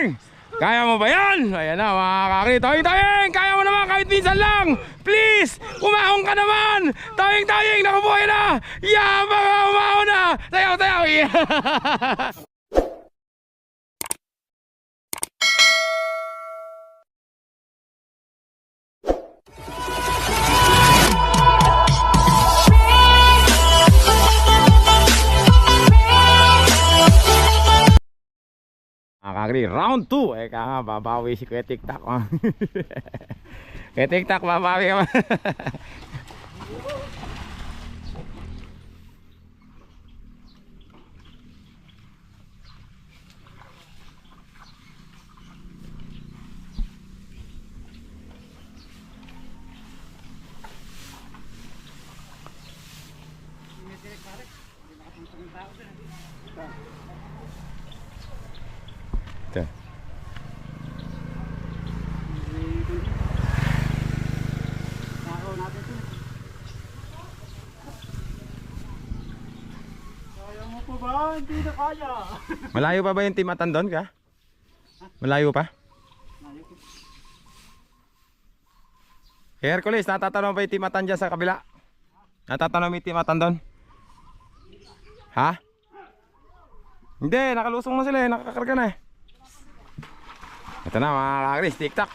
Tawing! Kaya mo ba yan? Ayan na mga kakri. Tawing, tawing! Kaya mo naman kahit minsan lang! Please! Umahong ka naman! Tawing, tawing! Nakubuhay na! Yeah, mga umahon na! Sayaw, sayaw! Yeah! Kakri, round 2. Eka nga, babawi si Kuya TikTok. ah. Kuya TikTok, babawi ka na kaya. Malayo pa ba yung timatan doon ka? Malayo pa? Hey Hercules, natatanong pa yung timatan dyan sa kabila? Natatanong yung timatan doon? Ha? Hindi, nakalusong na sila eh, nakakarga na eh. Ito na mga kakris, TikTok.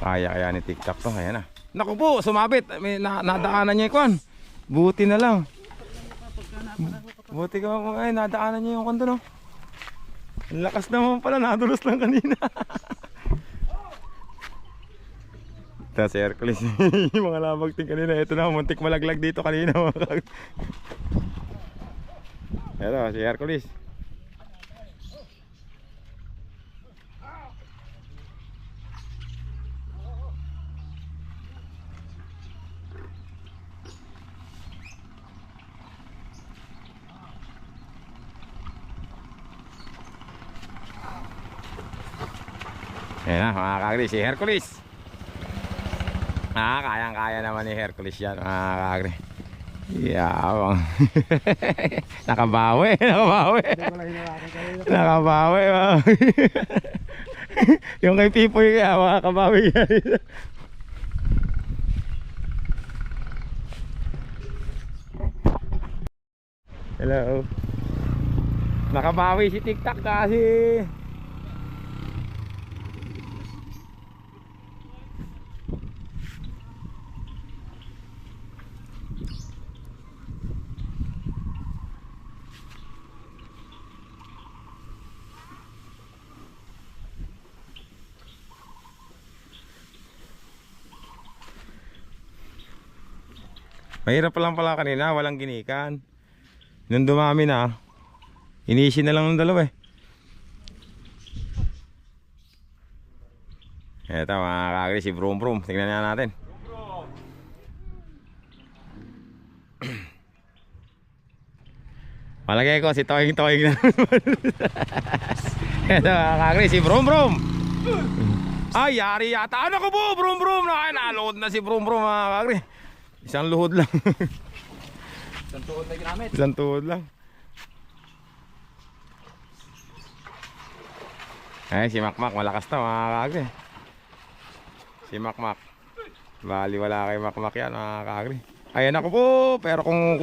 Kaya kaya ni TikTok to, ayan na. Naku po, sumabit. May na, nadaanan niya kwan. Buti na lang. Buti ka mo, ay nadaanan niya yung kwan doon oh. Ang lakas naman pala, nadulos lang kanina. Ito si Hercules, mga labag ting kanina. Ito na, muntik malaglag dito kanina. mga kag- Ito, si Hercules. Ayan na, mga kagri, si Hercules. Ah, kayang-kaya naman ni Hercules yan, mga kagri. Yabang. nakabawi, nakabawi. Nakabawi, Yung kay Pipoy kaya, makakabawi. Hello. Nakabawi si TikTok kasi. Mahirap pa lang pala kanina, walang ginikan. Nung dumami na, inisin na lang ng dalawa eh. Eto mga kakri, si Brum Brum. Tingnan nga natin. Palagay ko si Toying Toying na Eto mga kakri, si Brum Brum. Ay, yari yata. Ano ko po, Brum Brum? Ay, nalood na si Brum Brum mga kakri. Isang luhod lang. Isang tuod na ginamit. Isang tuhod lang. Ay, si Makmak, malakas to mga kagri. Si Makmak. Bali, wala kay Makmak yan mga kagri. Ayan ako po, pero kung...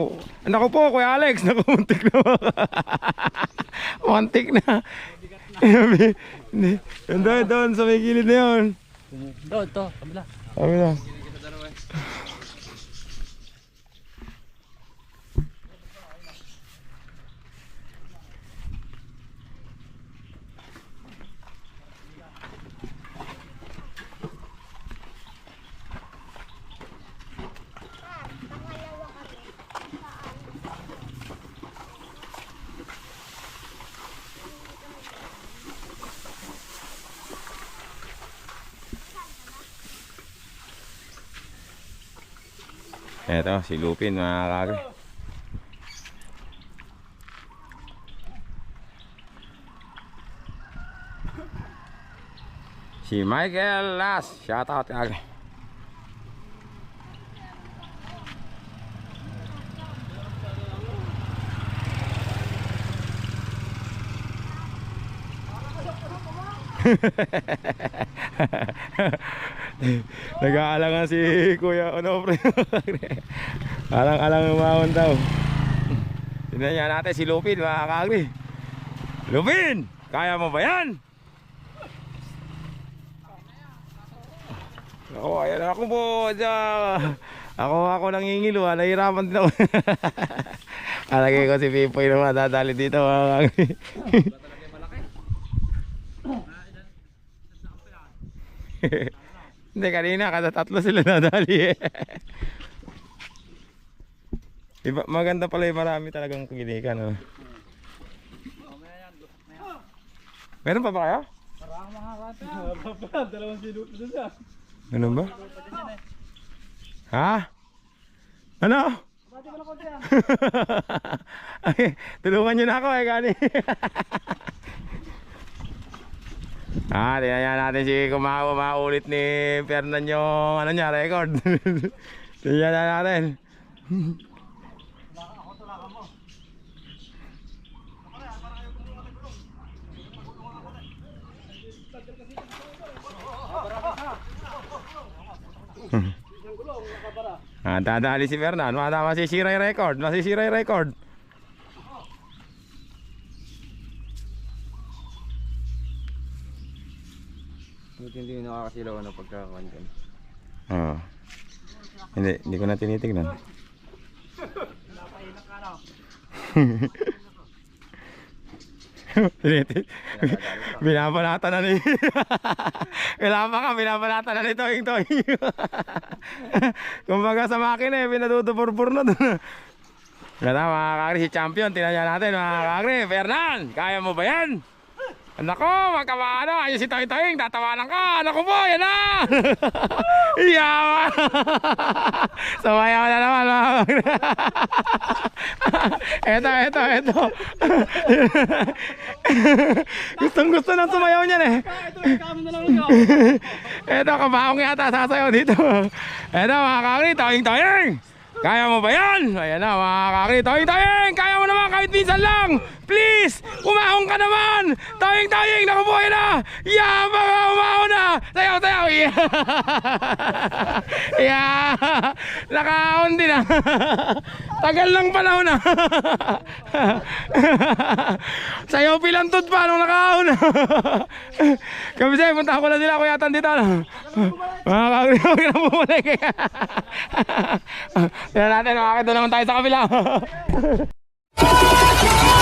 Naku po, Kuya Alex, naku, muntik na mga Muntik na. Hindi. Doon, doon, sa may gilid na yun. Ito, ito. Kabila. Sabi Eto, si Lupin mga kagri. Si Michael Las, shout out kagri. Nag-aalangan si Kuya Onofre. Alang-alang umahon daw. Tingnan niya natin si Lupin mga kagri. Lupin! Kaya mo ba yan? Ako, ayan ako po. Ako, ako nangingilo. ah. Nahihirapan din ako. Alagay ko si Pipoy naman. Dadali dito mga kagri. Hindi, kanina kada tatlo sila nadali eh. Maganda pala yung marami talagang kagilikan. Oh. Meron pa ba kayo? Parang mga kata. Dalawang sinupo doon siya. Ano ba? Ha? Ano? Tulungan nyo na ako eh, kani. ah, tingnan natin si Kumawa maulit ni Fernan yung ano niya, record. tingnan na natin. Ah, dadali si Fernan. Mata masisira yung record. Masisira yung record. Hindi nakakasilaw na pagkakakuan ka. Oo. Hindi, hindi ko na tinitignan. Tinitig. Binabanatan na ni. Kailangan pa ka, binabanatan na ni Toing Toing. Kumbaga sa makina eh, pinadudupurpur na doon. Ganda mga kakri, si champion, tinanya natin mga kakri. Fernan, kaya mo ba yan? Nako, magkamano, ayun si Toing Toing, tatawanan ka. Nako po, yan na. Yawa. Sumayaw na naman mga eto, eto, eto. Gustong gusto nang sumayaw niyan eh. Eto, kabaong yata sasayaw dito. Eto, mga kakri, toing toing. Kaya mo ba yan? Ayan na, mga kakri, toing toing. Kaya mo naman kahit minsan lang. Please, umahong ka naman. Toing toing, nakubuhay na. Yeah, mga umahon na. Sayaw, sayaw. Yeah. yeah. Nakaahon din ah. Tagal ng panahon na. Sayaw pilantod pa nung nakaahon. Kami sa'yo, punta ko na sila kuya tan dito. Mga kagri, huwag na bumalik. Tignan natin, makakita naman tayo sa kabila.